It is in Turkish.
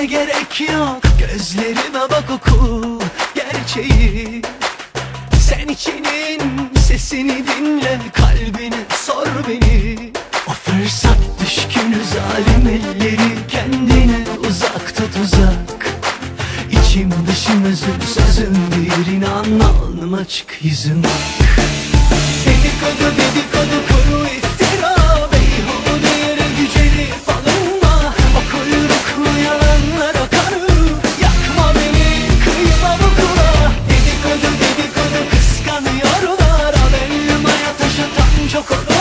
gerek yok Gözlerime bak oku gerçeği. Sen içinin sesini dinle Kalbine sor beni. O fırsat düşkünü zalim elleri Kendine uzak tut uzak. İçim dışım özüm sözüm bir inan alnıma çık yüzüm. Dedikodu dedikodu chocolate.